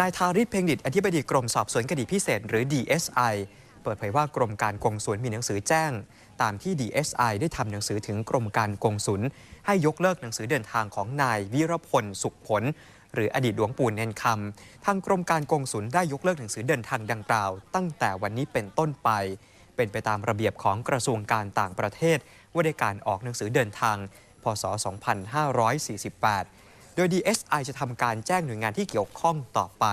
นายทาริศเพ็งดิตอธิบดีกรมสอบสวนคดีพิเศษ หรือ DSI เปิดเผยว่ากรมการกงสุลมีหนังสือแจ้ง ตามที่ DSI ได้ทำหนังสือถึงกรมการกงสุลให้ยกเลิกหนังสือเดินทางของนายวิรพลสุขผล หรืออดีตหลวงปู่เนนคำทางกรมการกงสุลได้ยกเลิกหนังสือเดินทางดังกล่าว ตั้งแต่วันนี้เป็นต้นไป เป็นไปตามระเบียบของกระทรวงการต่างประเทศว่าด้วยการออกหนังสือเดินทาง พศ 2548 โดย DSI จะทำการแจ้งหน่วยงานที่เกี่ยวข้องต่อไป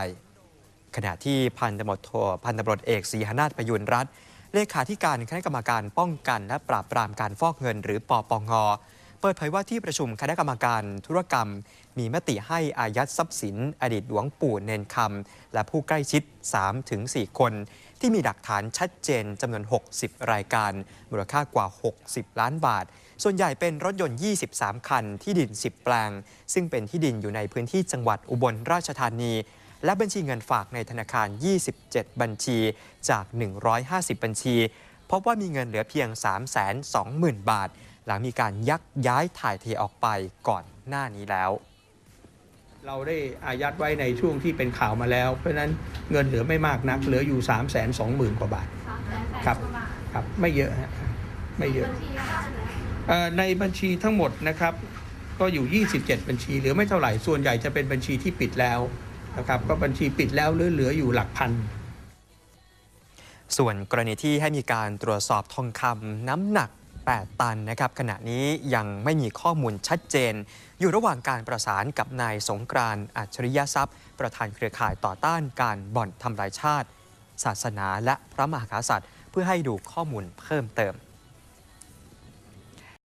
ขณะที่พันตำรวจโทพันตำรวจเอกศรีหนาถประยุนรัตน์เลขาธิการคณะกรรมการป้องกันและปราบปรามการฟอกเงินหรือปปงอ ปิดเผยว่าที่ประชุมคณะกรรมการธุรกรรม มีมติให้อายัดทรัพย์สิน อดีตหลวงปู่เนนคำและผู้ใกล้ชิด 3-4 คน ที่มีหลักฐานชัดเจนจำนวน 60 รายการ มูลค่ากว่า 60 ล้านบาท ส่วนใหญ่เป็นรถยนต์ 23 คัน ที่ดิน 10 แปลง ซึ่งเป็นที่ดินอยู่ในพื้นที่จังหวัดอุบลราชธานี และบัญชีเงินฝากในธนาคาร 27 บัญชีจาก 150 บัญชีพบว่ามีเงินเหลือเพียง 320,000 บาท หลังมีการยักย้ายถ่ายเทออกไปก่อนหน้านี้แล้ว เราได้อายัดไว้ในช่วงที่เป็นข่าวมาแล้ว เพราะฉะนั้นเงินเหลือไม่มากนัก เหลืออยู่ 3 2 0 0 0 0 กว่าบาทครับครับไม่เยอะฮะไม่เยอะเอ่อในบัญชีทั้งหมดนะครับ ก็อยู่ 27 บัญชีเหลือไม่เท่าไหร่ส่วนใหญ่จะเป็นบัญชีที่ปิดแล้วนะครับก็บัญชีปิดแล้วเหลือเหลืออยู่หลักพันส่วนกรณีที่ให้มีการตรวจสอบทองคำน้ำหนัก 8 ตันนะครับขณะนี้ยังไม่มีข้อมูลชัดเจน อยู่ระหว่างการประสานกับนายสงกรานต์อัจฉริยทรัพย์ ประธานเครือข่ายต่อต้านการบ่อนทำลายชาติ ศาสนาและพระมหากษัตริย์ เพื่อให้ดูข้อมูลเพิ่มเติม